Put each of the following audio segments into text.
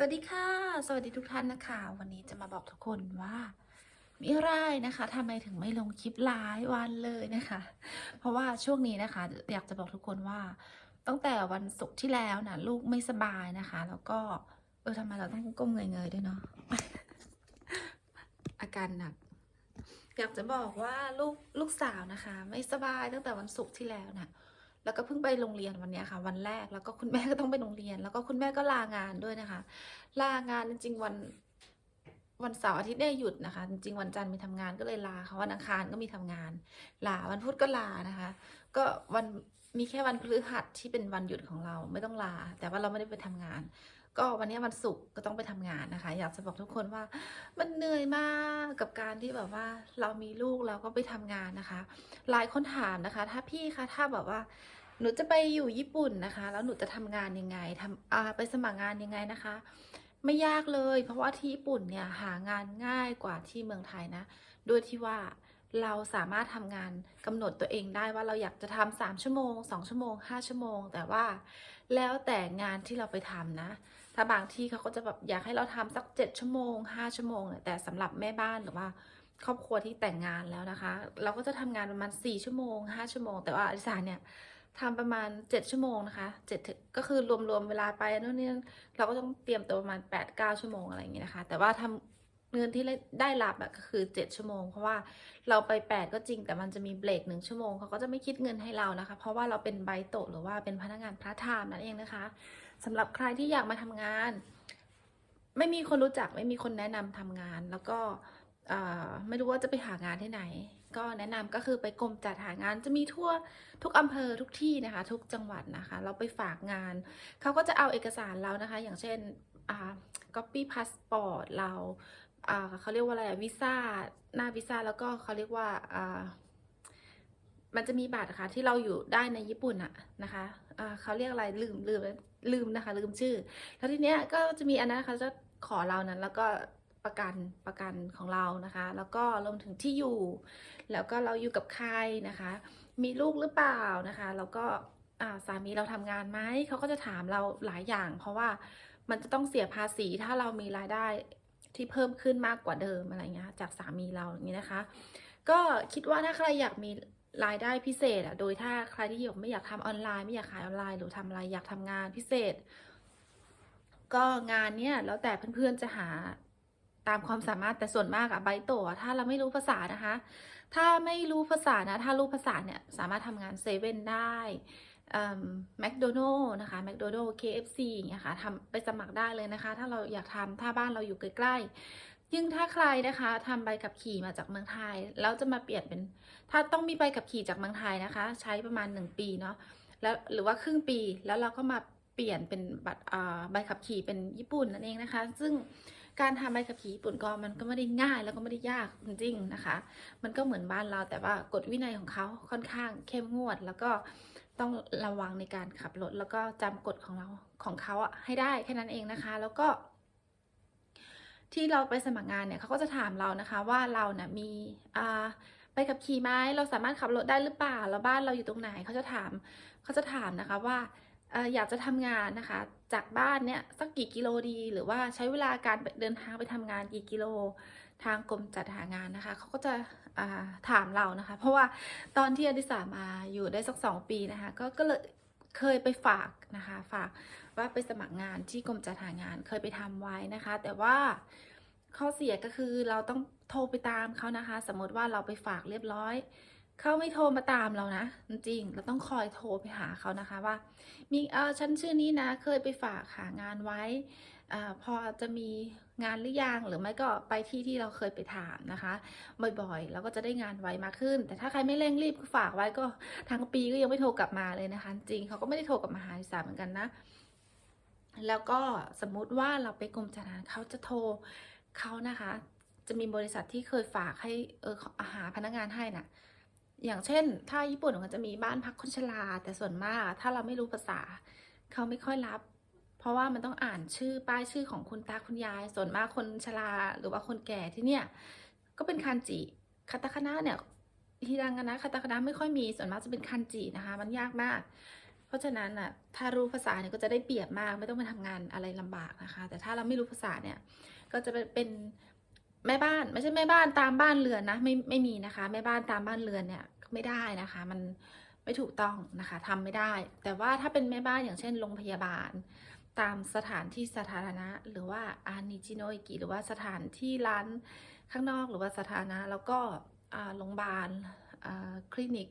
สวัสดีค่ะ สวัสดีทุกท่านนะคะ วันนี้จะมาบอกทุกคนว่ามีอะไรนะคะทำไมถึงไม่ลงคลิปหลายวันเลยนะคะ เพราะว่าช่วงนี้นะคะ อยากจะบอกทุกคนว่า ตั้งแต่วันศุกร์ที่แล้วนะลูกไม่สบายนะคะ แล้วก็เออทำไมเราต้องก้มเงยๆด้วยเนาะอาการหนัก อยากจะบอกว่าลูกลูกสาวนะคะ ไม่สบายตั้งแต่วันศุกร์ที่แล้วนะ แล้วก็เพิ่งไปโรงเรียนวันนี้ค่ะ วันแรกแล้วก็คุณแม่ก็ต้องไปโรงเรียน แล้วก็คุณแม่ก็ลางานด้วยนะคะ ลางานจริงๆวันวันเสาร์อาทิตย์เนี่ยหยุดนะคะ จริงๆวันจันทร์มีทำงานก็เลยลาค่ะวันอังคารก็มีทำงาน ลาวันพุธก็ลานะคะ ก็วันมีแค่วันพฤหัสที่เป็นวันหยุดของเราไม่ต้องลา แต่ว่าเราไม่ได้ไปทำงาน ก็วันนี้วันศุกร์ก็ต้องไปทำงานนะคะ อยากจะบอกทุกคนว่า มันเหนื่อยมากกับการที่แบบว่าเรามีลูกเราก็ไปทำงานนะคะ หลายคนถามนะคะ ถ้าพี่คะถ้าแบบว่าหนูจะไปอยู่ญี่ปุ่นนะคะ แล้วหนูจะทำงานยังไงทำอ่าไปสมัครงานยังไงนะคะ ไม่ยากเลย เพราะว่าที่ญี่ปุ่นเนี่ยหางานง่ายกว่าที่เมืองไทยนะโดยที่ว่าเราสามารถทำงานกำหนดตัวเองได้ว่าเราอยากจะทำสามชั่วโมงสองชั่วโมงห้าชั่วโมง แต่ว่าแล้วแต่งานที่เราไปทำนะ ถ้าบางที่เขาก็จะแบบอยากให้เราทำสักเจ็ดชั่วโมงห้าชั่วโมงเนี่ยแต่สำหรับแม่บ้านหรือว่าครอบครัวที่แต่งงานแล้วนะคะ เราก็จะทำงานประมาณสี่ชั่วโมงห้าชั่วโมง แต่ว่าอลิสาเนี่ยทำประมาณเจ็ดชั่วโมงนะคะเจ็ดก็คือรวมๆเวลาไปนู่นนี่เราก็ต้องเตรียมตัวประมาณแปดเก้าชั่วโมงอะไรอย่างเงี้ยนะคะ แต่ว่าทำ เงินที่ได้รับอะก็คือเจ็ดชั่วโมง เพราะว่าเราไปแปดก็จริงแต่มันจะมีเบรกหนึ่งชั่วโมงเขาก็จะไม่คิดเงินให้เรานะคะ เพราะว่าเราเป็นไบโตหรือว่าเป็นพนักงานพาร์ทไทม์นั่นเองนะคะสำหรับใครที่อยากมาทำงาน ไม่มีคนรู้จักไม่มีคนแนะนำทำงาน แล้วก็ไม่รู้ว่าจะไปหางานที่ไหน ก็แนะนำก็คือไปกรมจัดหางานจะมีทั่วทุกอำเภอทุกที่นะคะ ทุกจังหวัดนะคะ เราไปฝากงานเขาก็จะเอาเอกสารเรานะคะ อย่างเช่นอ่า copy passport เรา เขาเรียกว่าอะไรวีซ่าหน้าวีซ่าแล้วก็เขาเรียกว่ามันจะมีบัตรค่ะที่เราอยู่ได้ในญี่ปุ่นอะนะคะเขาเรียกอะไรลืมลืมลืมนะคะ ลืมชื่อ แล้วทีเนี้ยก็จะมีอันนั้นเขาจะขอเรานั้นแล้วก็ประกันประกันของเรานะคะ แล้วก็รวมถึงที่อยู่ แล้วก็เราอยู่กับใครนะคะ มีลูกหรือเปล่านะคะ แล้วก็สามีเราทำงานไหมเขาก็จะถามเราหลายอย่าง เพราะว่ามันจะต้องเสียภาษีถ้าเรามีรายได้ ที่เพิ่มขึ้นมากกว่าเดิมอะไรเงี้ยจากสามีเราอย่างนี้นะคะ ก็คิดว่าถ้าใครอยากมีรายได้พิเศษอะโดยถ้าใครที่อยากไม่อยากทำออนไลน์ ไม่อยากขายออนไลน์หรือทำอะไรอยากทำงานพิเศษ ก็งานเนี้ยแล้วแต่เพื่อนๆจะหาตามความสามารถแต่ส่วนมากอะไบโตะถ้าเราไม่รู้ภาษานะคะ ถ้าไม่รู้ภาษานะ ถ้ารู้ภาษาเนี่ยสามารถทำงานเซเว่นได้ แมคโดนัลล์นะคะแมคโดนัลล์ KFC อย่างเงี้ยค่ะทำไปสมัครได้เลยนะคะ ถ้าเราอยากทำถ้าบ้านเราอยู่ใกล้ๆยิ่งถ้าใครนะคะทำใบขับขี่มาจากเมืองไทยแล้วจะมาเปลี่ยนเป็น ถ้าต้องมีใบขับขี่จากเมืองไทยนะคะ ใช้ประมาณ 1 ปีเนาะแล้วหรือว่าครึ่งปีแล้วเราก็มาเปลี่ยนเป็นบัตรใบขับขี่เป็นญี่ปุ่นนั่นเองนะคะ ซึ่งการทำใบขับขี่ญี่ปุ่นก็มันก็ไม่ได้ง่ายแล้วก็ไม่ได้ยากจริงๆนะคะ มันก็เหมือนบ้านเราแต่ว่ากฎวินัยของเขาค่อนข้างเข้มงวด แล้วก็ ต้องระวังในการขับรถแล้วก็จำกฎของเราของเขาอะให้ได้แค่นั้นเองนะคะ แล้วก็ ที่เราไปสมัครงานเนี่ยเขาก็จะถามเรานะคะ ว่าเราเนี่ยมีอ่าไปขับขี่ไหมเราสามารถขับรถได้หรือเปล่าแล้วบ้านเราอยู่ตรงไหนเขาจะถามเขาจะถามนะคะว่าอยากจะทำงานนะคะ จากบ้านเนี่ยสักกี่กิโลดี หรือว่าใช้เวลาการเดินทางไปทำงานกี่กิโล ทางกรมจัดหางานนะคะเขาก็จะาถามเรานะคะ เพราะว่าตอนที่อดิสามาอยู่ได้สักสองปีนะคะก็ก็เลยเคยไปฝากนะคะ ฝากว่าไปสมัครงานที่กรมจัดหางานเคยไปทำไว้นะคะ แต่ว่าข้อเสียก็คือเราต้องโทรไปตามเขานะคะ สมมติว่าเราไปฝากเรียบร้อย เขาไม่โทรมาตามเรานะ จริงเราต้องคอยโทรไปหาเขานะคะว่า มีเออฉันชื่อนี้นะเคยไปฝากหางานไว้อพอจะมีงานหรือยังหรือไม่ก็ไปที่ที่เราเคยไปถามนะคะ บ่อยๆเราก็จะได้งานไวมากขึ้น แต่ถ้าใครไม่เร่งรีบฝากไว้ก็ทั้งปีก็ยังไม่โทรกลับมาเลยนะคะ จริงเขาก็ไม่ได้โทรกลับมาหาอิสาเหมือนกันนะ แล้วก็สมมุติว่าเราไปกรมจัดหางานเขาจะโทรเขานะคะ จะมีบริษัทที่เคยฝากให้เออหาพนักงานให้น่ะ อย่างเช่น ถ้าญี่ปุ่นเขาจะมีบ้านพักคนชรา แต่ส่วนมากถ้าเราไม่รู้ภาษา เขาไม่ค่อยรับ เพราะว่ามันต้องอ่านชื่อป้ายชื่อของคุณตาคุณยาย ส่วนมากคนชราหรือว่าคนแก่ที่เนี่ย ก็เป็นคันจิคาตาคานะเนี่ยฮิรังานะคาตาคานะไม่ค่อยมี ส่วนมากจะเป็นคันจินะคะ มันยากมาก เพราะฉะนั้นอะ ถ้ารู้ภาษาเนี่ยก็จะได้เปรียบมาก ไม่ต้องไปทำงานอะไรลำบากนะคะ แต่ถ้าเราไม่รู้ภาษาเนี่ย ก็จะเป็น แม่บ้านไม่ใช่แม่บ้านตามบ้านเรือนนะไม่ไม่มีนะคะ แม่บ้านตามบ้านเรือนเนี่ยไม่ได้นะคะ มันไม่ถูกต้องนะคะทำไม่ได้ แต่ว่าถ้าเป็นแม่บ้านอย่างเช่นโรงพยาบาล ตามสถานที่สาธารณะ หรือว่าอานิจิโนอิกิหรือว่าสถานที่ร้านข้างนอกหรือว่าสาธารณะแล้วก็โรงพยาบาลคลินิก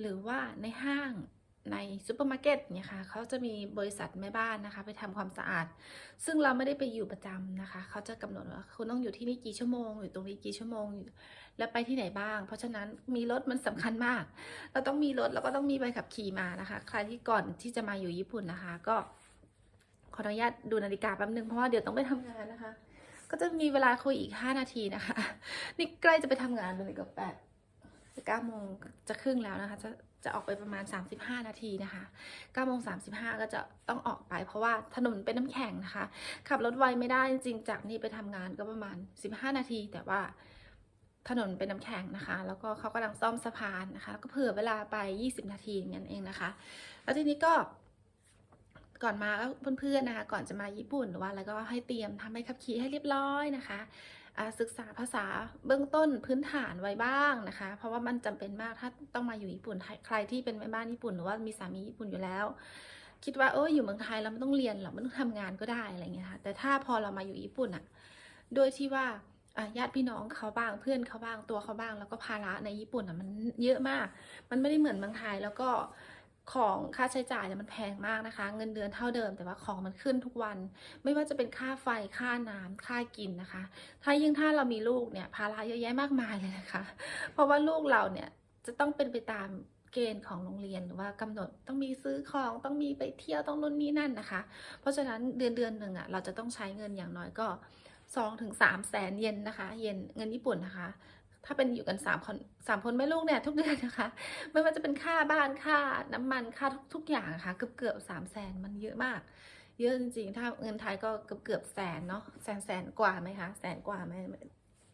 หรือว่าในห้าง ในซูเปอร์มาร์เก็ตเนี่ยค่ะเขาจะมีบริษัทแม่บ้านนะคะ ไปทำความสะอาด ซึ่งเราไม่ได้ไปอยู่ประจำนะคะ เขาจะกำหนดว่าคุณต้องอยู่ที่นี่กี่ชั่วโมงอยู่ตรงนี้กี่ชั่วโมง แล้วไปที่ไหนบ้าง เพราะฉะนั้นมีรถมันสำคัญมาก เราต้องมีรถแล้วก็ต้องมีใบขับขี่มานะคะ ใครที่ก่อนที่จะมาอยู่ญี่ปุ่นนะคะ ก็ขออนุญาตดูนาฬิกาแป๊บนึงเพราะว่าเดี๋ยวต้องไปทำงานนะคะ ก็จะมีเวลาคุยอีก 5 นาทีนะคะ นี่ใกล้จะไปทำงานเลยกับแปดเก้าโมงจะครึ่งแล้วนะคะจะ จะออกไปประมาณ 35 นาทีนะคะ9โมง35 ก็จะต้องออกไป เพราะว่าถนนเป็นน้ำแข็งนะคะ ขับรถไวไม่ได้จริงๆจากนี่ไปทำงานก็ประมาณ 15 นาที แต่ว่าถนนเป็นน้ำแข็งนะคะ แล้วก็เขากำลังซ่อมสะพานนะคะก็เผื่อเวลาไป 20 นาทีอย่างนั้นเองนะคะ แล้วทีนี้ก็ก่อนมาก็เพื่อนๆนะคะ ก่อนจะมาญี่ปุ่นหรือว่าอะไรก็ให้เตรียมทำใบขับขี่ให้เรียบร้อยนะคะ ศึกษาภาษาเบื้องต้นพื้นฐานไว้บ้างนะคะ เพราะว่ามันจำเป็นมากถ้าต้องมาอยู่ญี่ปุ่นใครที่เป็นแม่บ้านญี่ปุ่นหรือว่ามีสามีญี่ปุ่นอยู่แล้ว คิดว่าเอออยู่เมืองไทยเราไม่ต้องเรียนหรอกไม่ต้องทำงานก็ได้อะไรเงี้ยค่ะแต่ถ้าพอเรามาอยู่ญี่ปุ่นอะโดยที่ว่าญาติพี่น้องเขาบ้างเพื่อนเขาบ้างตัวเขาบ้าง แล้วก็ภาระในญี่ปุ่นอะมันเยอะมาก มันไม่ได้เหมือนเมืองไทยแล้วก็ ของค่าใช้จ่ายเนี่ยมันแพงมากนะคะ เงินเดือนเท่าเดิม แต่ว่าของมันขึ้นทุกวัน ไม่ว่าจะเป็นค่าไฟค่าน้ำค่ากินนะคะ ถ้ายิ่งถ้าเรามีลูกเนี่ยภาระเยอะแยะมากมายเลยนะคะ เพราะว่าลูกเราเนี่ยจะต้องเป็นไปตามเกณฑ์ของโรงเรียนหรือว่ากำหนดต้องมีซื้อของต้องมีไปเที่ยวต้องนู่นนี่นั่นนะคะ เพราะฉะนั้นเดือนเดือนหนึ่งอะเราจะต้องใช้เงินอย่างน้อยก็สองถึงสามแสนเยนนะคะ เยนเงินญี่ปุ่นนะคะ ถ้าเป็นอยู่กันสามคนสามคนแม่ลูกเนี่ยทุกเดือนนะคะ ไม่ว่าจะเป็นค่าบ้านค่าน้ำมันค่าทุกทุกอย่างะค่ะเกือบเกือบสามแสนมันเยอะมาก เยอะจริงๆ ถ้าเงินไทยก็เกือบเกือบแสนเนาะแสนแสนกว่าไหมคะแสนกว่าไหม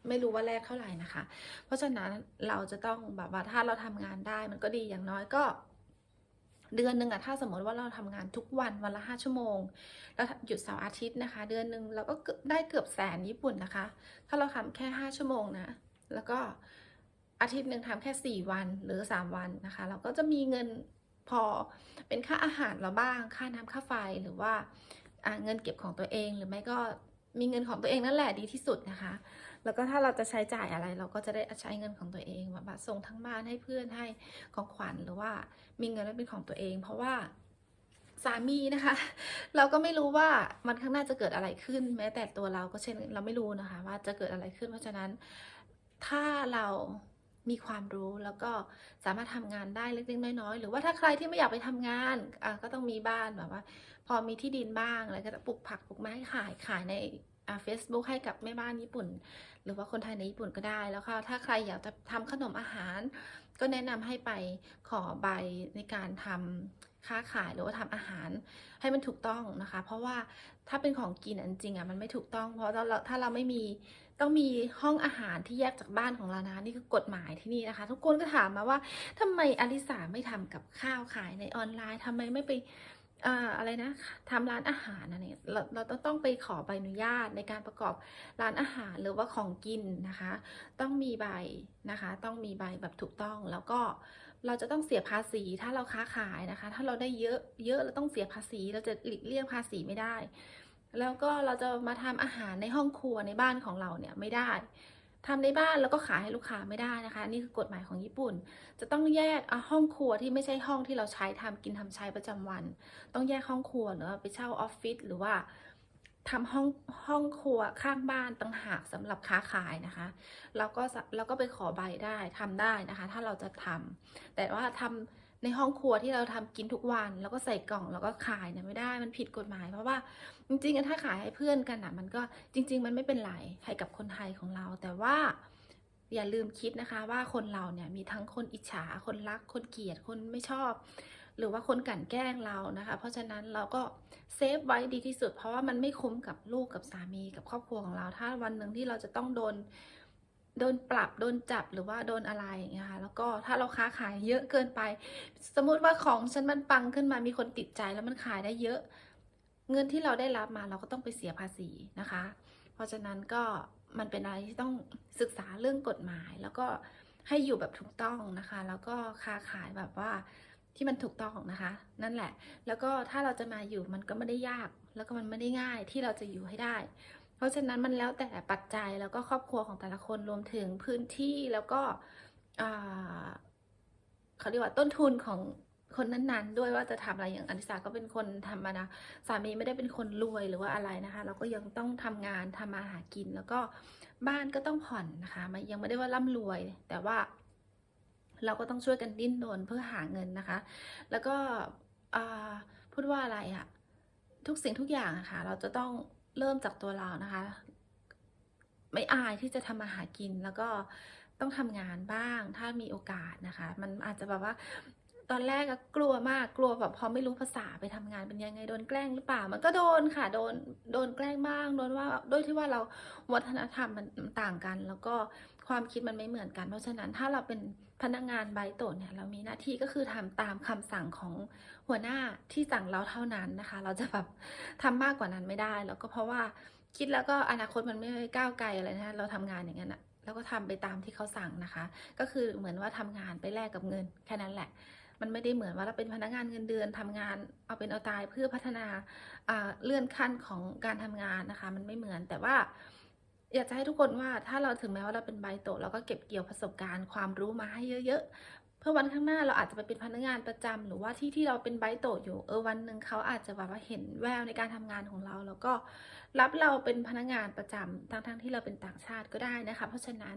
ไม่รู้ว่าแรกเท่าไหร่นะคะ เพราะฉะนั้นเราจะต้องแบบว่าถ้าเราทำงานได้มันก็ดีอย่างน้อยก็เดือนหนึ่งอะถ้าสมมติว่าเราทำงานทุกวันวันละห้าชั่วโมง แล้วหยุดเสาร์อาทิตย์นะคะ เดือนหนึ่งเราก็ได้เกือบแสนญี่ปุ่นนะคะ ถ้าเราทำแค่ห้าชั่วโมงนะ แล้วก็อาทิตย์หนึ่งทำแค่สี่วันหรือสามวันนะคะ เราก็จะมีเงินพอเป็นค่าอาหารเราบ้าง ค่าน้ำค่าไฟหรือว่าเงินเก็บของตัวเองหรือไม่ก็มีเงินของตัวเองนั่นแหละดีที่สุดนะคะ แล้วก็ถ้าเราจะใช้จ่ายอะไร เราก็จะได้ใช้เงินของตัวเองแบบส่งทั้งบ้านให้เพื่อนให้ของขวัญหรือว่ามีเงินไว้เป็นของตัวเอง เพราะว่าสามีนะคะ เราก็ไม่รู้ว่ามันข้างหน้าจะเกิดอะไรขึ้น แม้แต่ตัวเราก็เช่นเราไม่รู้นะคะ ว่าจะเกิดอะไรขึ้นเพราะฉะนั้น ถ้าเรามีความรู้แล้วก็สามารถทำงานได้เล็กๆน้อยๆ หรือว่าถ้าใครที่ไม่อยากไปทำงานอะก็ต้องมีบ้านแบบว่า พอมีที่ดินบ้างอะไรก็จะปลูกผักปลูกไม้ขายขายในเฟซบุ๊กให้กับแม่บ้านญี่ปุ่น หรือว่าคนไทยในญี่ปุ่นก็ได้แล้วค่ะถ้าใครอยากจะทำขนมอาหาร ก็แนะนำให้ไปขอใบในการทำ ค้าขายหรือว่าทำอาหารให้มันถูกต้องนะคะ เพราะว่าถ้าเป็นของกินอันจริงอะมันไม่ถูกต้อง เพราะเราถ้าเราไม่มีต้องมีห้องอาหารที่แยกจากบ้านของเรานะนี่คือกฎหมายที่นี่นะคะ ทุกคนก็ถามมาว่าทำไมอลิสาไม่ทำกับข้าวขายในออนไลน์ทำไมไม่ไปออะไรนะทำร้านอาหารนะเนี่ยเราเราต้องต้องไปขอใบอนุญาตในการประกอบร้านอาหารหรือว่าของกินนะคะ ต้องมีใบนะคะ ต้องมีใบแบบถูกต้องแล้วก็ เราจะต้องเสียภาษีถ้าเราค้าขายนะคะ ถ้าเราได้เยอะเยอะเราต้องเสียภาษี เราจะหลีกเลี่ยงภาษีไม่ได้ แล้วก็เราจะมาทำอาหารในห้องครัวในบ้านของเราเนี่ยไม่ได้ทำในบ้านแล้วก็ขายให้ลูกค้าไม่ได้นะคะ นี่คือกฎหมายของญี่ปุ่น จะต้องแยกห้องครัวที่ไม่ใช่ห้องที่เราใช้ทำกินทำใช้ประจำวัน ต้องแยกห้องครัวหรือไปเช่าออฟฟิศหรือว่า ทำห้องห้องครัวข้างบ้านต่างหากสำหรับค้าขายนะคะเราก็เราก็ไปขอใบได้ทำได้นะคะ ถ้าเราจะทำแต่ว่าทำในห้องครัวที่เราทำกินทุกวัน แล้วก็ใส่กล่องแล้วก็ขายเนี่ยไม่ได้มันผิดกฎหมาย เพราะว่าจริงๆถ้าขายให้เพื่อนกันอะมันก็จริง ๆ มันไม่เป็นไรให้กับคนไทยของเรา แต่ว่าอย่าลืมคิดนะคะว่าคนเราเนี่ยมีทั้งคนอิจฉาคนรักคนเกลียดคนไม่ชอบ หรือว่าคนกลั่นแกล้งเรานะคะ เพราะฉะนั้นเราก็เซฟไว้ดีที่สุด เพราะว่ามันไม่คุ้มกับลูกกับสามีกับครอบครัวของเรา ถ้าวันหนึ่งที่เราจะต้องโดนโดนปรับโดนจับหรือว่าโดนอะไรอย่างเงี้ยค่ะแล้วก็ถ้าเราค้าขายเยอะเกินไป สมมุติว่าของฉันมันปังขึ้นมามีคนติดใจแล้วมันขายได้เยอะ เงินที่เราได้รับมาเราก็ต้องไปเสียภาษีนะคะ เพราะฉะนั้นก็มันเป็นอะไรที่ต้องศึกษาเรื่องกฎหมาย แล้วก็ให้อยู่แบบถูกต้องนะคะ แล้วก็ค้าขายแบบว่า ที่มันถูกต้องนะคะ นั่นแหละ แล้วก็ถ้าเราจะมาอยู่มันก็ไม่ได้ยาก แล้วก็มันไม่ได้ง่ายที่เราจะอยู่ให้ได้ เพราะฉะนั้นมันแล้วแต่ปัจจัยแล้วก็ครอบครัวของแต่ละคนรวมถึงพื้นที่แล้วก็เขาเรียกว่าต้นทุนของคนนั้นๆ ด้วยว่าจะทำอะไรอย่างอนิสาก็เป็นคนธรรมดาสามีไม่ได้เป็นคนรวยหรือว่าอะไรนะคะ เราก็ยังต้องทำงานทำมาหากิน แล้วก็บ้านก็ต้องผ่อนนะคะมันยังไม่ได้ว่าร่ำรวย แต่ว่า เราก็ต้องช่วยกันดิ้นรนเพื่อหาเงินนะคะ แล้วก็พูดว่าอะไรอะทุกสิ่งทุกอย่างอะค่ะ เราจะต้องเริ่มจากตัวเรานะคะ ไม่อายที่จะทำมาหากินแล้วก็ต้องทำงานบ้างถ้ามีโอกาสนะคะ มันอาจจะแบบว่าตอนแรกก็กลัวมากกลัวแบบพอไม่รู้ภาษาไปทำงานเป็นยังไงโดนแกล้งหรือเปล่า มันก็โดนค่ะโดนโดนแกล้งบ้างโดนว่าด้วยที่ว่าเราวัฒนธรรมมันต่างกัน แล้วก็ ความคิดมันไม่เหมือนกัน เพราะฉะนั้นถ้าเราเป็นพนักงานไบโตะเนี่ยเรามีหน้าที่ก็คือทำตามคำสั่งของหัวหน้าที่สั่งเราเท่านั้นนะคะ เราจะแบบทำมากกว่านั้นไม่ได้ แล้วก็เพราะว่าคิดแล้วก็อนาคตมันไม่ก้าวไกลอะไรนะเราทำงานอย่างนั้นอะแล้วก็ทำไปตามที่เขาสั่งนะคะ ก็คือเหมือนว่าทำงานไปแลกกับเงินแค่นั้นแหละ มันไม่ได้เหมือนว่าเราเป็นพนักงานเงินเดือนทำงานเอาเป็นเอาตายเพื่อพัฒนาอ่าเลื่อนขั้นของการทำงานนะคะ มันไม่เหมือนแต่ว่า อยากจะให้ทุกคนว่าถ้าเราถึงแม้ว่าเราเป็นใบโตเราก็เก็บเกี่ยวประสบการณ์ความรู้มาให้เยอะๆ เพื่อวันข้างหน้าเราอาจจะไปเป็นพนักงานประจำหรือว่าที่ที่เราเป็นใบโตอยู่เออวันหนึ่งเขาอาจจะแบบว่าเห็นแววในการทำงานของเรา แล้วก็รับเราเป็นพนักงานประจำทั้งๆที่เราเป็นต่างชาติก็ได้นะคะ เพราะฉะนั้น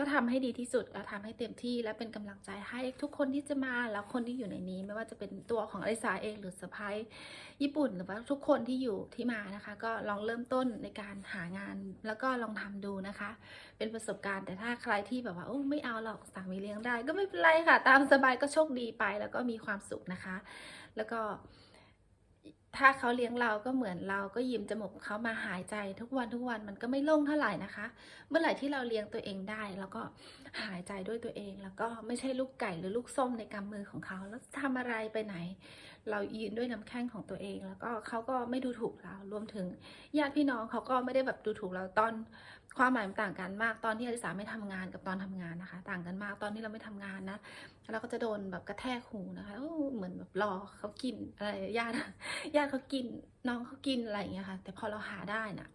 ก็ทำให้ดีที่สุดแล้วทำให้เต็มที่และเป็นกำลังใจให้ทุกคนที่จะมาแล้วคนที่อยู่ในนี้ ไม่ว่าจะเป็นตัวของอลิสาเองหรือเซอร์ไพรส์ญี่ปุ่น หรือว่าทุกคนที่อยู่ที่มานะคะ ก็ลองเริ่มต้นในการหางาน แล้วก็ลองทำดูนะคะ เป็นประสบการณ์แต่ถ้าใครที่แบบว่าโอ้ไม่เอาหรอกสามีเลี้ยงได้ ก็ไม่เป็นไรค่ะ ตามสบายก็โชคดีไป แล้วก็มีความสุขนะคะ แล้วก็ ถ้าเขาเลี้ยงเราก็เหมือนเราก็ยิ้มจมูกเขามาหายใจทุกวันทุกวันมันก็ไม่โล่งเท่าไหร่นะคะ เมื่อไหร่ที่เราเลี้ยงตัวเองได้ แล้วก็หายใจด้วยตัวเอง แล้วก็ไม่ใช่ลูกไก่หรือลูกส้มในกำมือของเขา แล้วทำอะไรไปไหน เรายืนด้วยน้ำแข้งของตัวเอง แล้วก็เขาก็ไม่ดูถูกเรารวมถึงญาติพี่น้องเขาก็ไม่ได้แบบดูถูกเราตอน ความหมายมันต่างกันมากตอนที่อลิสาไม่ทำงานกับตอนทำงานนะคะ ต่างกันมากตอนที่เราไม่ทำงานนะเราก็จะโดนแบบกระแทกหูนะคะเหมือนแบบรอเขากินอะไรญาติญาติเขากินน้องเขากินอะไรอย่างเงี้ยค่ะ แต่พอเราหาได้นะ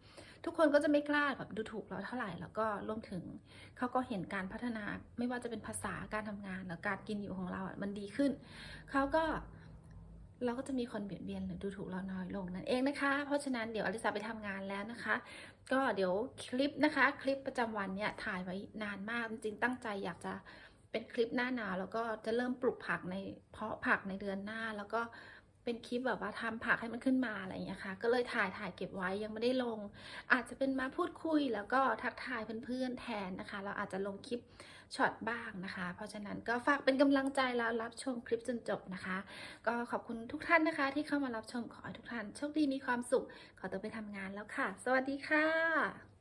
ทุกคนก็จะไม่กล้าแบบดูถูกเราเท่าไหร่แล้วก็รวมถึงเขาก็เห็นการพัฒนาไม่ว่าจะเป็นภาษาการทำงานหรือการกินอยู่ของเราอะมันดีขึ้นเขาก็ เราก็จะมีคนเบียดเบียนหรือดูถูกเราน้อยลงนั่นเองนะคะ เพราะฉะนั้นเดี๋ยวอลิซาไปทำงานแล้วนะคะ ก็เดี๋ยวคลิปนะคะ คลิปประจำวันเนี่ยถ่ายไว้นานมากจริงตั้งใจอยากจะเป็นคลิปหน้าหนาวแล้วก็จะเริ่มปลูกผักในเพาะผักในเดือนหน้าแล้วก็ เป็นคลิปแบบว่าทำผักให้มันขึ้นมาอะไรอย่างเงี้ยค่ะ ก็เลยถ่ายถ่ายเก็บไว้ยังไม่ได้ลง อาจจะเป็นมาพูดคุยแล้วก็ทักทายเพื่อนๆแทนนะคะ เราอาจจะลงคลิปช็อตบ้างนะคะ เพราะฉะนั้นก็ฝากเป็นกำลังใจแล้วรับชมคลิปจนจบนะคะ ก็ขอบคุณทุกท่านนะคะ ที่เข้ามารับชมขอให้ทุกท่านโชคดีมีความสุข ขอตัวไปทำงานแล้วค่ะ สวัสดีค่ะ